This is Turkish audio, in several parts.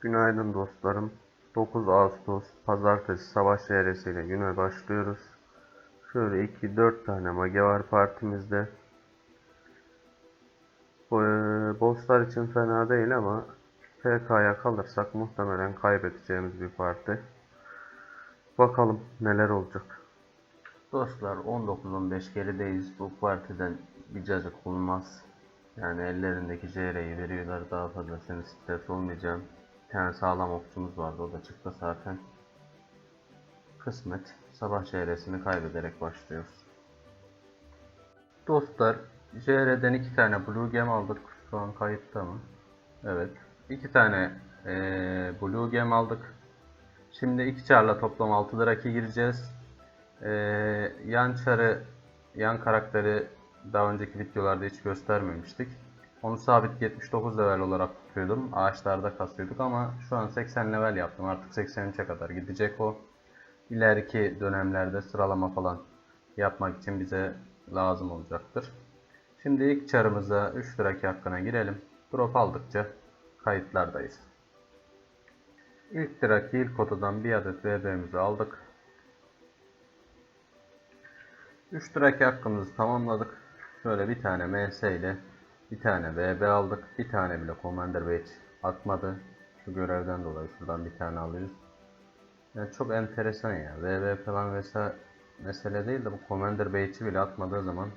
Günaydın dostlarım. 9 Ağustos Pazartesi sabah seyresiyle güne başlıyoruz. Şöyle 2-4 tane mage var partimizde. Eee, bosslar için fena değil ama PK'ya kalırsak muhtemelen kaybedeceğimiz bir parti. Bakalım neler olacak. Dostlar 19-15 gerideyiz. Bu partiden bir cacık olmaz. Yani ellerindeki JR'yi veriyorlar daha fazla senin stres olmayacağım. Bir tane sağlam okçumuz vardı o da çıktı zaten. Kısmet sabah JR'sini kaybederek başlıyoruz. Dostlar JR'den iki tane Blue Gem aldık. Şu an kayıtta mı? Evet. iki tane eee, Blue Gem aldık. Şimdi iki çarla toplam 6 draki gireceğiz. Ee, yan çarı, yan karakteri daha önceki videolarda hiç göstermemiştik. Onu sabit 79 level olarak tutuyordum. Ağaçlarda kasıyorduk ama şu an 80 level yaptım. Artık 83'e kadar gidecek o. İleriki dönemlerde sıralama falan yapmak için bize lazım olacaktır. Şimdi ilk çarımıza 3 draki hakkına girelim. Drop aldıkça kayıtlardayız. İlk draki ilk odadan bir adet VB'mizi aldık. 3 draki hakkımızı tamamladık. Şöyle bir tane MS ile bir tane VB aldık. Bir tane bile Commander Badge atmadı. Şu görevden dolayı şuradan bir tane alıyoruz. Yani çok enteresan ya. VB falan vesaire mesele değil de bu Commander Badge'i bile atmadığı zaman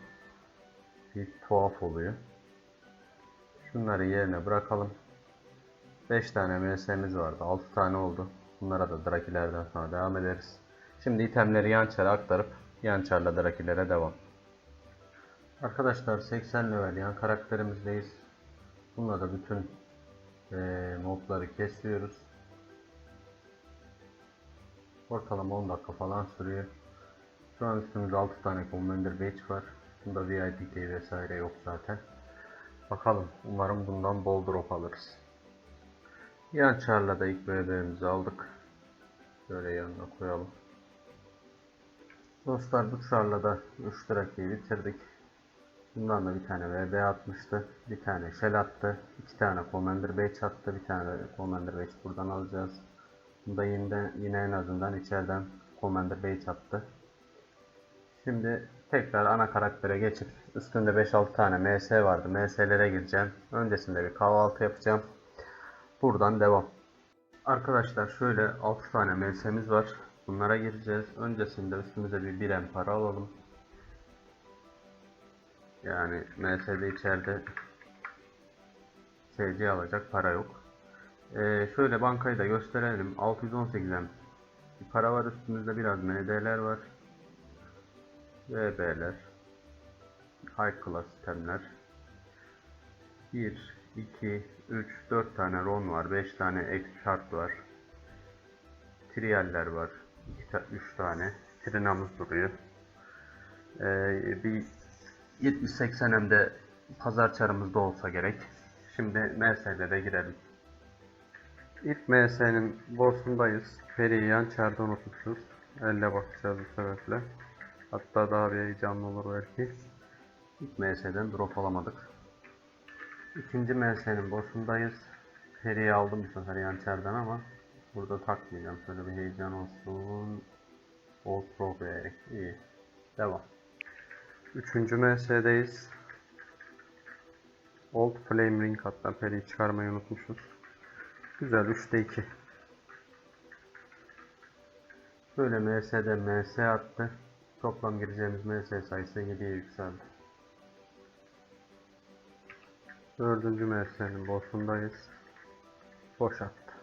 bir tuhaf oluyor. Şunları yerine bırakalım. 5 tane MS'miz vardı. 6 tane oldu. Bunlara da Drakilerden sonra devam ederiz. Şimdi itemleri yan çara aktarıp yan çarla Drakilere devam. Arkadaşlar 80 level yan karakterimizdeyiz. Bununla da bütün eee mobları kesiyoruz. Ortalama 10 dakika falan sürüyor. Şu an üstümüzde 6 tane Commander Badge var. Bunda VIP değil vesaire yok zaten. Bakalım. Umarım bundan bol drop alırız. Yan çarla da ilk BB'mizi aldık. Şöyle yanına koyalım. Dostlar bu çarla da 3 drakiyi bitirdik. Bundan da bir tane VB atmıştı. Bir tane Shell attı. iki tane Commander Badge attı. Bir tane de Commander Badge buradan alacağız. Bunda yine, yine en azından içeriden Commander Badge attı. Şimdi tekrar ana karaktere geçip üstünde 5-6 tane MS vardı. MS'lere gireceğim. Öncesinde bir kahvaltı yapacağım. Buradan devam. Arkadaşlar şöyle 6 tane MS'miz var. Bunlara gireceğiz. Öncesinde üstümüze bir birem para alalım. Yani MS'de içeride SC alacak para yok. Ee, şöyle bankayı da gösterelim. 618'den bir para var üstümüzde biraz MD'ler var. VB'ler. High class sistemler. 1, 2, 3, 4 tane RON var. 5 tane X chart var. Trialler var. 3 tane. Trinamız duruyor. Ee, bir 70-80 hem de pazar çarımızda olsa gerek. Şimdi MS'lere girelim. İlk MS'nin boss'undayız. Feri'yi yan çarda unutmuşuz. Elle bakacağız bu sebeple. Hatta daha bir heyecanlı olur belki. İlk MS'den drop alamadık. İkinci MS'nin boss'undayız. Feri'yi aldım bu sefer yan çardan ama burada takmayacağım. Şöyle bir heyecan olsun. Old Pro. İyi. Devam. Üçüncü MS'deyiz. Old Flame Ring hatta Peri'yi çıkarmayı unutmuşuz. Güzel 3'te 2. Böyle MS'de MS attı. Toplam gireceğimiz MS sayısı 7'ye yükseldi. Dördüncü MS'nin boss'undayız. Boş attı.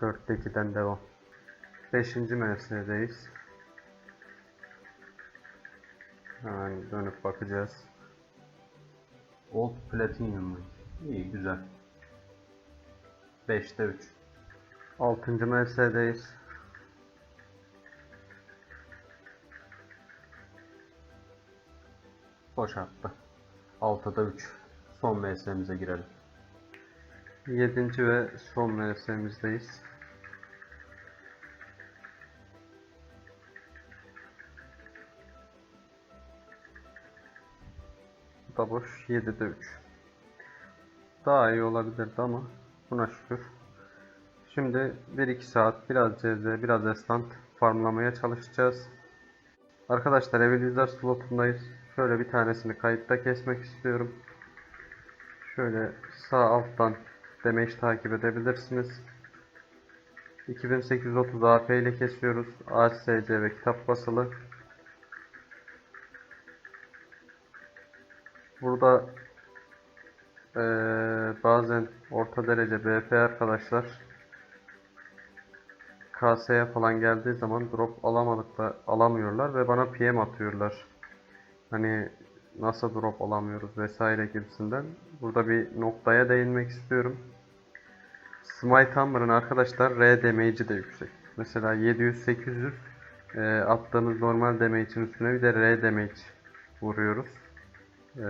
4'te 2'den devam. Beşinci MS'deyiz. Hemen dönüp bakacağız. Old Platinum. İyi güzel. 5'te 3. 6. MS'deyiz. Boş attı. 6'da 3. Son MS'mize girelim. 7. ve son MS'mizdeyiz. Da boş. 7'de 3. Daha iyi olabilirdi ama buna şükür. Şimdi 1-2 saat biraz CZ, biraz estant farmlamaya çalışacağız. Arkadaşlar Evil Yüzler slotundayız. Şöyle bir tanesini kayıtta kesmek istiyorum. Şöyle sağ alttan damage takip edebilirsiniz. 2830 AP ile kesiyoruz. ASC ve kitap basılı. Burada eee, bazen orta derece BP arkadaşlar KS'ye falan geldiği zaman drop alamadıkla alamıyorlar ve bana PM atıyorlar. Hani nasıl drop alamıyoruz vesaire gibisinden. Burada bir noktaya değinmek istiyorum. Smite Hammer'ın arkadaşlar R damage'i de yüksek. Mesela 700-800 e, attığımız normal damage'in üstüne bir de R damage vuruyoruz. E,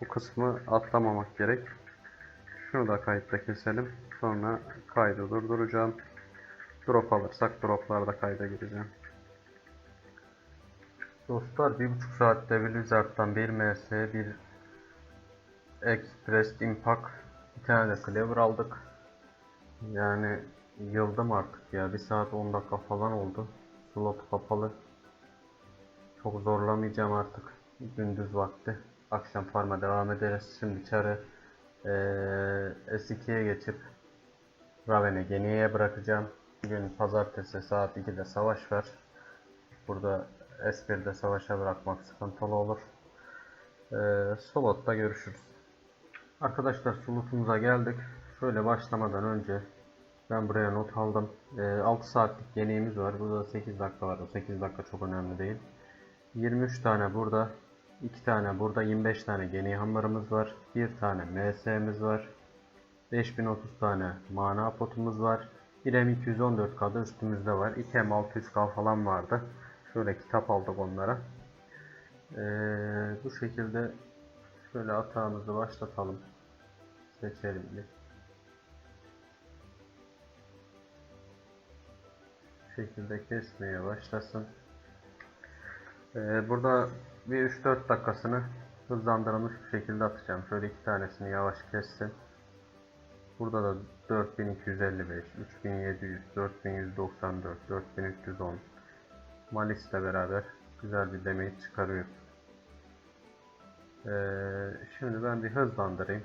bu kısmı atlamamak gerek. Şunu da kayıtta keselim. Sonra kaydı durduracağım. Drop alırsak droplarda kayda gireceğim. Dostlar bir buçuk saatte Blizzard'dan bir MS, bir Express Impact, bir tane de Cleaver aldık. Yani yıldım artık ya. Bir saat 10 dakika falan oldu. Slot kapalı. Çok zorlamayacağım artık. Gündüz vakti. Akşam farma devam ederiz. Şimdi çarı eee S2'ye geçip Raven'e Geniye'ye bırakacağım. Bugün pazartesi saat 2'de savaş var. Burada S1'de savaşa bırakmak sıkıntılı olur. Ee, Slot'ta görüşürüz. Arkadaşlar slotumuza geldik. Şöyle başlamadan önce ben buraya not aldım. Ee, 6 saatlik yeneğimiz var. Burada 8 dakika var. O 8 dakika çok önemli değil. 23 tane burada. 2 tane burada. 25 tane geni hamurumuz var. 1 tane MS'miz var. 5030 tane mana potumuz var. 1 M214K'da üstümüzde var. 2 M600K falan vardı. Şöyle kitap aldık onlara. Ee, bu şekilde şöyle atağımızı başlatalım. Seçelim bir. Şekilde kesmeye başlasın. Ee, burada bir 3-4 dakikasını hızlandırılmış bir şekilde atacağım. Şöyle iki tanesini yavaş kessin. Burada da 4255, 3700, 4194, 4310 Malis ile beraber güzel bir damage çıkarıyor. Ee, şimdi ben bir hızlandırayım.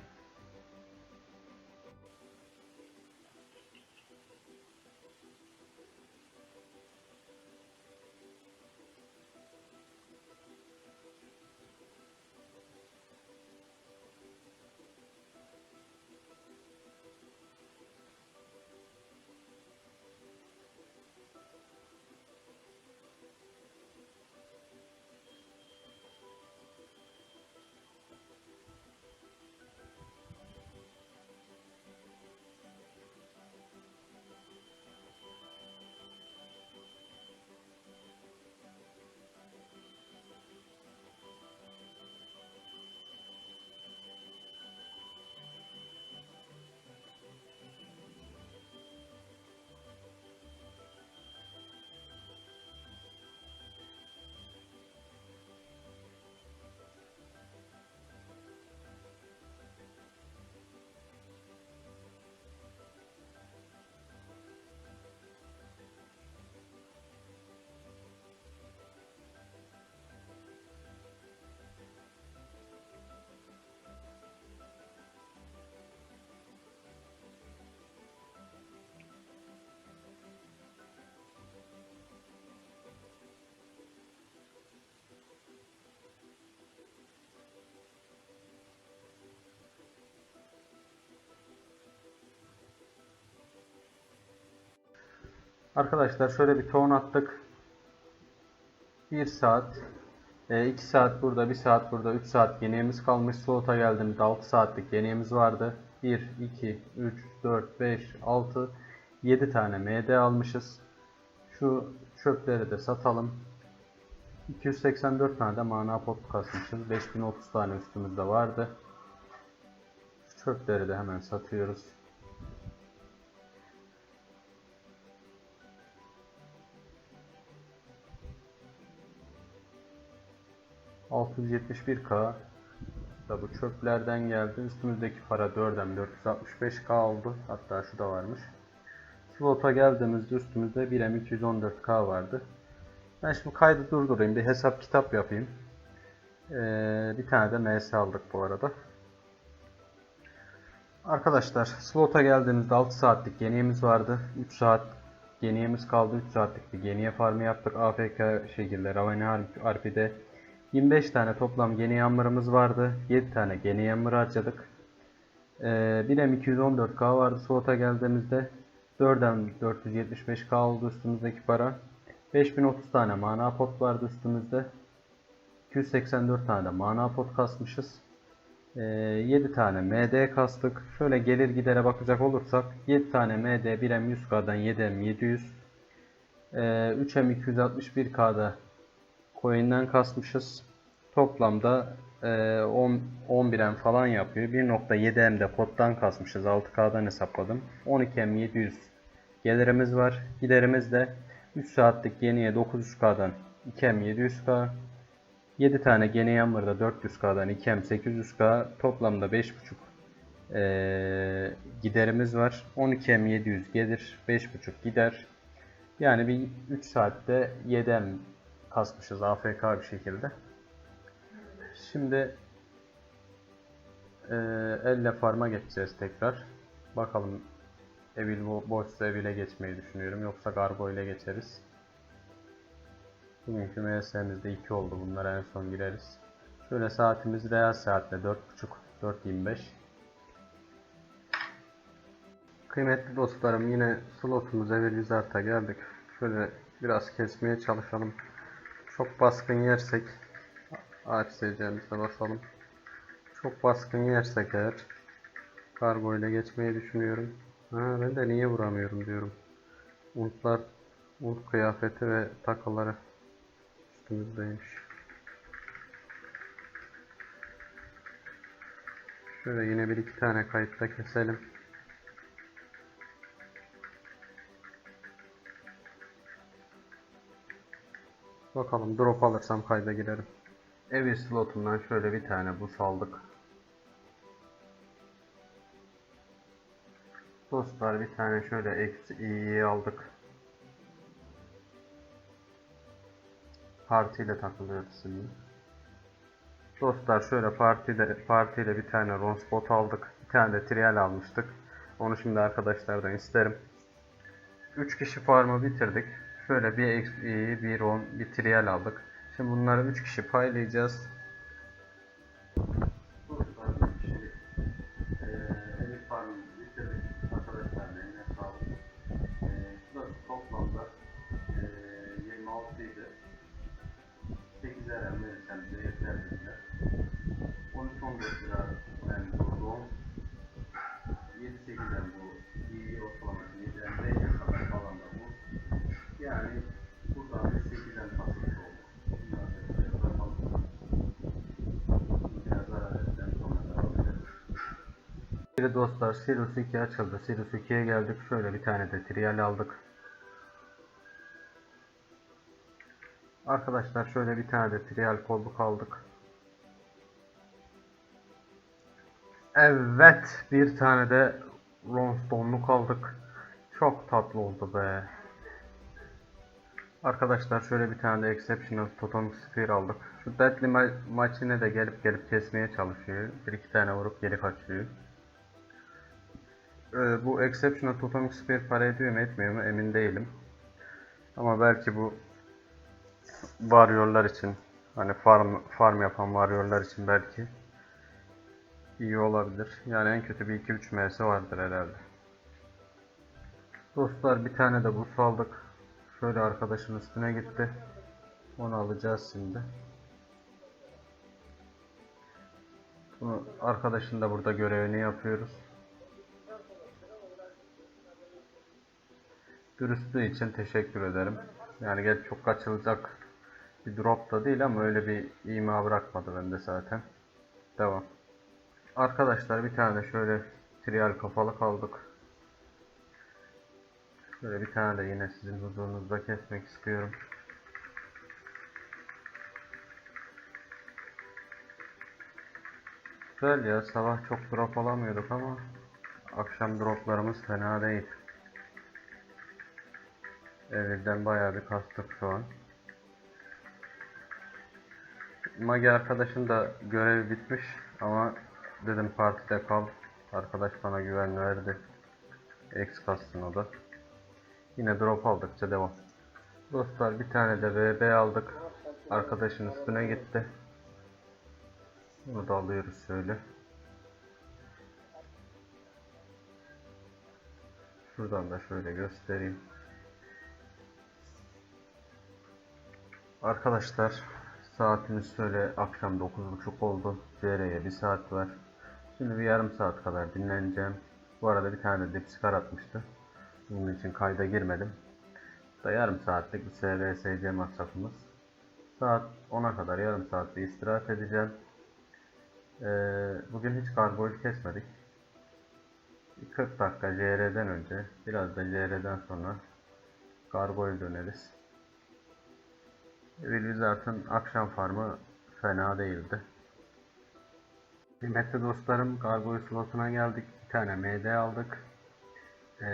Arkadaşlar şöyle bir ton attık. 1 saat, 2 saat burada, 1 saat burada, 3 saat yeneğimiz kalmış. Slota geldiğimde 6 saatlik yeneğimiz vardı. 1, 2, 3, 4, 5, 6, 7 tane MD almışız. Şu çöpleri de satalım. 284 tane de mana pot kasmışız. 5030 tane üstümüzde vardı. Şu çöpleri de hemen satıyoruz. 671k da bu çöplerden geldi. Üstümüzdeki para 4'den 465k oldu. Hatta şu da varmış. Slot'a geldiğimizde üstümüzde 1M214K vardı. Ben şimdi kaydı durdurayım. Bir hesap kitap yapayım. Ee, bir tane de MS aldık bu arada. Arkadaşlar slota geldiğimizde 6 saatlik geniyemiz vardı. 3 saat geniyemiz kaldı. 3 saatlik bir geniye farmı yaptık. AFK şekilde Ravani RP'de 25 tane toplam geni yammer'ımız vardı. 7 tane geni yammer harcadık. Ee, bir M214K vardı slota geldiğimizde. 4'den 475K oldu üstümüzdeki para. 5030 tane mana pot vardı üstümüzde. 284 tane de mana pot kasmışız. Ee, 7 tane MD kastık. Şöyle gelir gidere bakacak olursak 7 tane MD 1M 100K'dan 7M 700. Ee, 3M 261K'da coin'den kasmışız. Toplamda e, 10, 11M falan yapıyor. 1.7M de pottan kasmışız. 6K'dan hesapladım. 12M 700 gelirimiz var. Giderimiz de 3 saatlik yeniye 900K'dan 2M 700K. 7 tane gene yammer'da 400K'dan 2M 800K. Toplamda 5.5 eee giderimiz var. 12M 700 gelir. 5.5 gider. Yani bir 3 saatte 7M kasmışız AFK bir şekilde. Şimdi eee elle farma geçeceğiz tekrar. Bakalım Evil bo- boşsa Evil'e geçmeyi düşünüyorum. Yoksa Gargo ile geçeriz. Bugünkü MS'mizde 2 oldu. Bunlara en son gireriz. Şöyle saatimiz real saatle 4.30 4.25 Kıymetli dostlarım yine slotumuza Evil Wizard'a geldik. Şöyle biraz kesmeye çalışalım. Çok baskın yersek AFSC'mize basalım. Çok baskın yersek eğer kargo ile geçmeyi düşünüyorum. Ha, ben de niye vuramıyorum diyorum. Untlar, unt kıyafeti ve takıları üstümüzdeymiş. Şöyle yine bir iki tane kayıtta keselim. Bakalım drop alırsam kayda girerim. Evi slotundan şöyle bir tane bus aldık. Dostlar bir tane şöyle eksi i'yi aldık. Partiyle takılıyoruz şimdi. Dostlar şöyle partide partiyle bir tane ronspot aldık. Bir tane de trial almıştık. Onu şimdi arkadaşlardan isterim. 3 kişi farmı bitirdik. Şöyle bir XP'yi, bir ron, bir trial aldık. Şimdi bunları 3 kişi paylayacağız. 3 kişi eee evi farmımızı bitirdik. Arkadaşlar da yine sağlık. Eee şurası toplamda eee 26 idi. 8 eren verirsem bize yeter dediler. 13-14 lira yani bu ron. 7-8'den bu iyi ortalaması 7'den 5'e kadar falan da bu. Yani buradan bir 8'den pasif oldu. Bunlar da şöyle bırakalım. Biraz zarar ettikten sonra devam edelim. Sevgili dostlar Sirius 2 açıldı. Sirius 2'ye geldik. Şöyle bir tane de trial aldık. Arkadaşlar şöyle bir tane de trial kolluk aldık. Evet bir tane de Ronstone'luk aldık. Çok tatlı oldu be. Arkadaşlar şöyle bir tane de Exceptional Totem Spear aldık. Şu Deadly ma maçine de gelip gelip kesmeye çalışıyor. Bir iki tane vurup geri kaçıyor. Ee, bu Exceptional Totem Spear para ediyor mu etmiyor mu emin değilim. Ama belki bu varyorlar için hani farm farm yapan varyorlar için belki iyi olabilir. Yani en kötü bir 2-3 MS vardır herhalde. Dostlar bir tane de bus aldık. Şöyle arkadaşın üstüne gitti. Onu alacağız şimdi. Bunu arkadaşın da burada görevini yapıyoruz. Dürüstlüğü için teşekkür ederim. Yani gel çok kaçılacak bir drop da değil ama öyle bir ima bırakmadı bende zaten. Devam. Arkadaşlar bir tane şöyle trial kafalı kaldık. Şöyle bir tane de yine sizin huzurunuzda kesmek istiyorum. Güzel ya sabah çok drop alamıyorduk ama akşam droplarımız fena değil. Evirden bayağı bir kastık şu an. Magi arkadaşın da görevi bitmiş ama dedim partide kal. Arkadaş bana güven verdi. X kastın o da. Yine drop aldıkça devam. Dostlar bir tane de VB aldık. Arkadaşın üstüne gitti. Bunu da alıyoruz şöyle. Şuradan da şöyle göstereyim. Arkadaşlar saatimiz şöyle akşam 9.30 oldu. CR'ye bir saat var. Şimdi bir yarım saat kadar dinleneceğim. Bu arada bir tane de dipskar atmıştı. Bunun için kayda girmedim. Da yarım saatlik bir SVSC masrafımız. Saat 10'a kadar yarım saat bir istirahat edeceğim. Ee, bugün hiç kargol kesmedik. Bir 40 dakika JR'den önce, biraz da JR'den sonra kargol döneriz. Wilwizard'ın akşam farmı fena değildi. Kıymetli dostlarım, kargo slotuna geldik. Bir tane MD aldık. Ee,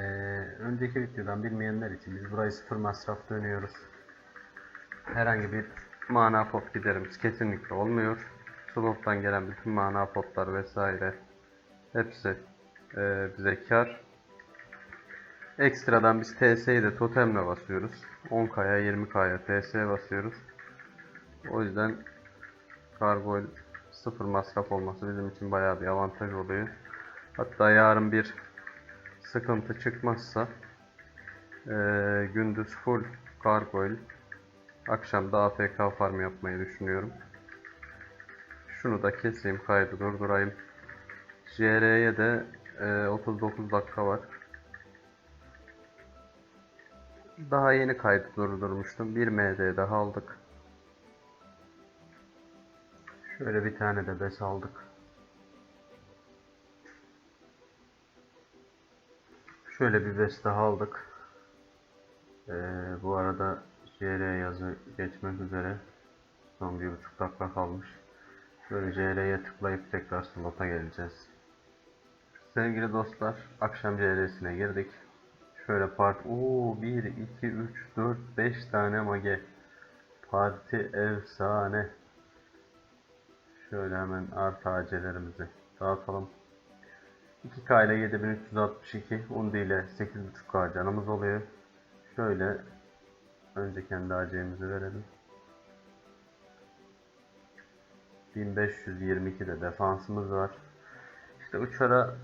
önceki videodan bilmeyenler için biz burayı sıfır masraf dönüyoruz. Herhangi bir mana pot giderimiz kesinlikle olmuyor. Slottan gelen bütün mana potlar vesaire hepsi e, bize kar. Ekstradan biz TS'yi de totemle basıyoruz. 10K'ya 20K'ya TS basıyoruz. O yüzden kargo sıfır masraf olması bizim için bayağı bir avantaj oluyor. Hatta yarın bir sıkıntı çıkmazsa eee, gündüz full kargo akşam da AFK farm yapmayı düşünüyorum. Şunu da keseyim kaydı durdurayım. JR'ye de eee, 39 dakika var. Daha yeni kaydı durdurmuştum. Bir MD daha aldık. Şöyle bir tane de bes aldık. Şöyle bir bes daha aldık. Ee, bu arada JR yazı geçmek üzere. Son bir buçuk dakika kalmış. Şöyle JR'ye tıklayıp tekrar slota geleceğiz. Sevgili dostlar, akşam JR'sine girdik. Şöyle part, ooo 1, 2, 3, 4, 5 tane mage. Parti efsane. Şöyle hemen artı acelerimizi dağıtalım. 2K ile 7362, Undi ile 8.5K canımız oluyor. Şöyle önce kendi AC'mizi verelim. 1522 de defansımız var. İşte uçara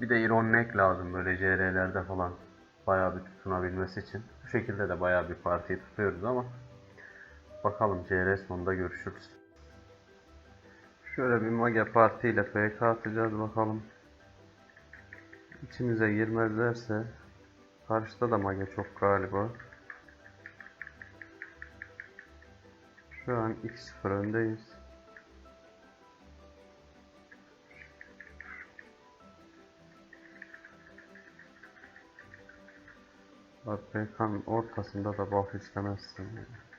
bir de ironmek lazım böyle JR'lerde falan bayağı bir tutunabilmesi için. Bu şekilde de bayağı bir partiyi tutuyoruz ama bakalım JR sonunda görüşürüz. Şöyle bir mage parti ile PK atacağız bakalım. İçimize girmezlerse karşıda da mage çok galiba. Şu an 2-0 öndeyiz. Bak ortasında da buff istemezsin. yani.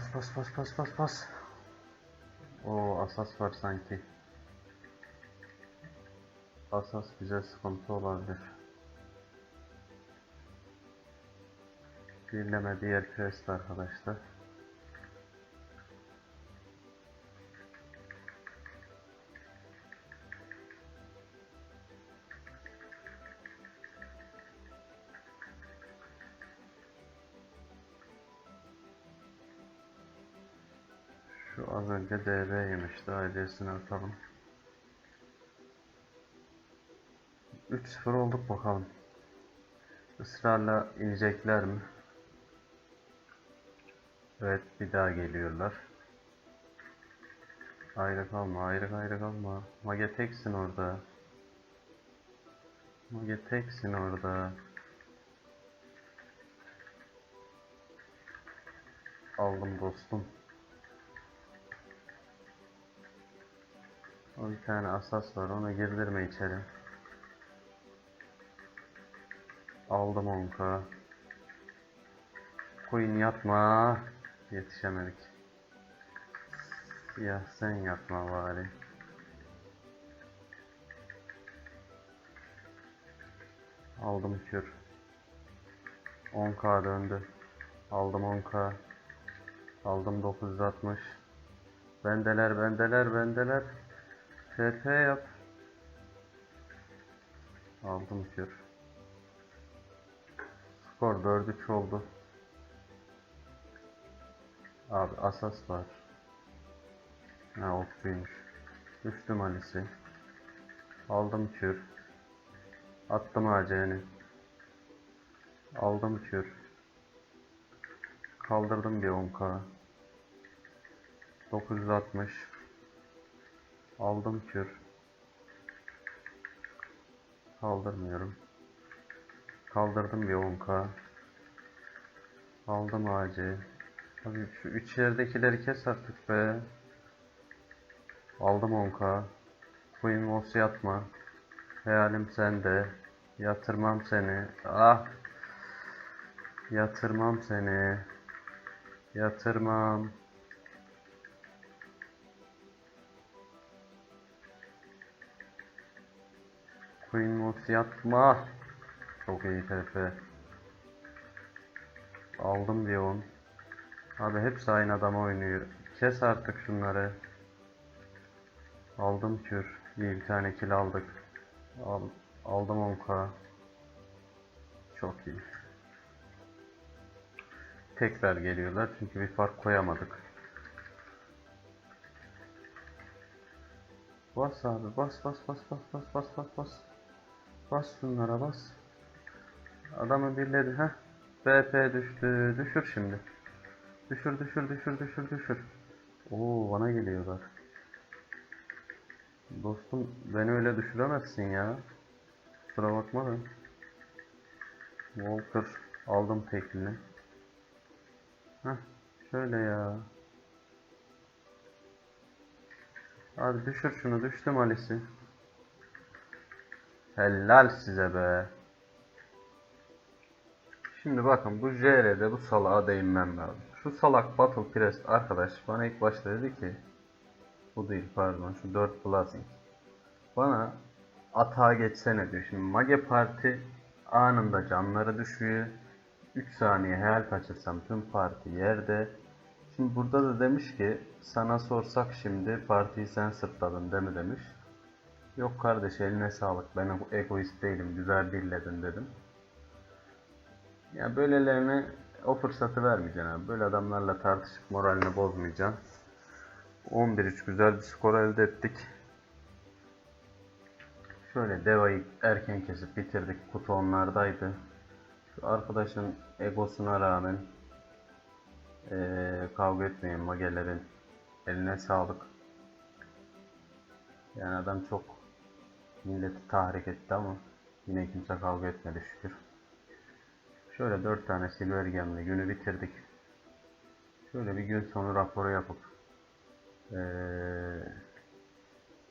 Bas bas bas bas bas bas. O asas var sanki. Asas bize sıkıntı olabilir. Birleme diğer quest arkadaşlar. Şu az önce DB yemişti. AC'sini atalım. 3-0 olduk bakalım. Israrla inecekler mi? Evet bir daha geliyorlar. Ayrı kalma, ayrı ayrı kalma. Mage teksin orada. Mage teksin orada. Aldım dostum. O bir tane asas var, ona girdirme içeri. Aldım 10k. Queen yatma. Yetişemedik. Ya sen yatma bari. Aldım kür. 10k döndü. Aldım 10k. Aldım 960. Bendeler bendeler bendeler. FP yap. Aldım kür. Skor 4-3 oldu. Abi asas var. Ha okçuymuş. Düştüm Alice'i. Aldım kür. Attım AC'ni. Aldım kür. Kaldırdım bir 10k. 960. Aldım kür. Kaldırmıyorum. Kaldırdım bir 10k. Aldım AC. Abi şu üç yerdekileri kes artık be. Aldım 10k. Queen Moss yatma. Hayalim sende. Yatırmam seni. Ah. Yatırmam seni. Yatırmam. Moss yatma. Çok iyi TP. Aldım bir 10. Abi hepsi aynı adama oynuyor. Kes artık şunları. Aldım kür. İyi bir tane kill aldık. Al, aldım 10k. Çok iyi. Tekrar geliyorlar çünkü bir fark koyamadık. Bas abi bas bas bas bas bas bas bas bas. Bas şunlara bas. Adamı birledi ha. BP düştü. Düşür şimdi. Düşür düşür düşür düşür düşür. Oo bana geliyorlar. Dostum beni öyle düşüremezsin ya. Kusura bakma da. Walker aldım teklini. Heh şöyle ya. Hadi düşür şunu düştüm Alice'i. Helal size be. Şimdi bakın bu JR'de bu salağa değinmem lazım. Şu salak Battle Crest arkadaş bana ilk başta dedi ki bu değil pardon şu 4 Blazing. Bana atağa geçsene diyor. Şimdi Mage Parti anında canları düşüyor. 3 saniye hayal kaçırsam tüm parti yerde. Şimdi burada da demiş ki sana sorsak şimdi partiyi sen sırtladın değil mi demiş. Yok kardeş eline sağlık ben egoist değilim güzel dilledin dedim. Ya böylelerine o fırsatı vermeyeceksin abi. Böyle adamlarla tartışıp moralini bozmayacaksın. 11-3 güzel bir skor elde ettik. Şöyle Deva'yı erken kesip bitirdik. Kutu onlardaydı. Şu arkadaşın egosuna rağmen eee, kavga etmeyin magelerin eline sağlık. Yani adam çok milleti tahrik etti ama yine kimse kavga etmedi şükür. Şöyle 4 tane silver gemle günü bitirdik. Şöyle bir gün sonu raporu yapıp eee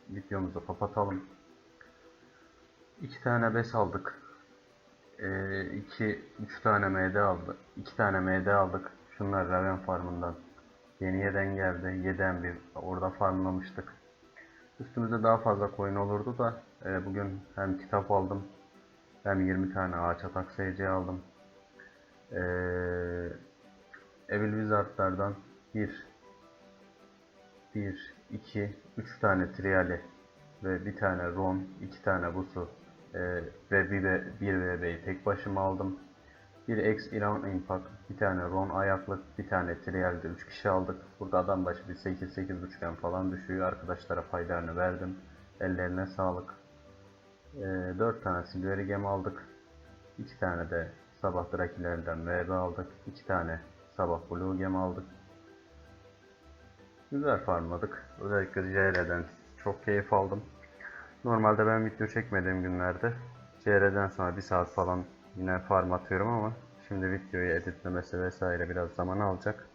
videomuzu kapatalım. 2 tane bes aldık. 2 3 tane MD aldık. 2 tane MD aldık. Şunlar Raven Farm'ından. Yeni yeden geldi. Yeden bir orada farmlamıştık. Üstümüzde daha fazla coin olurdu da e, bugün hem kitap aldım hem 20 tane ağaç atak SC aldım. E, Evil Wizard'lardan 1 1 2 3 tane triali ve bir tane ron, iki tane busu e, ve bir, ve- bir VB'yi tek başıma aldım. Bir X İran Impact, bir tane ron ayaklık, bir tane trialde 3 kişi aldık. Burada adam başı bir 8 buçukken falan düşüyor. Arkadaşlara paylarını verdim. Ellerine sağlık. E, 4 tane Silver Gem aldık. 2 tane de sabah Drakilerden VB aldık. 2 tane sabah Blue Gem aldık. Güzel farmladık. Özellikle CR'den çok keyif aldım. Normalde ben video çekmediğim günlerde CR'den sonra bir saat falan yine farm atıyorum ama şimdi videoyu editlemesi vesaire biraz zaman alacak.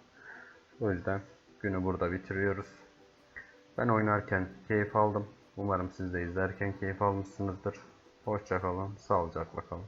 O yüzden günü burada bitiriyoruz. Ben oynarken keyif aldım. Umarım siz de izlerken keyif almışsınızdır. Hoşçakalın, sağlıcakla kalın.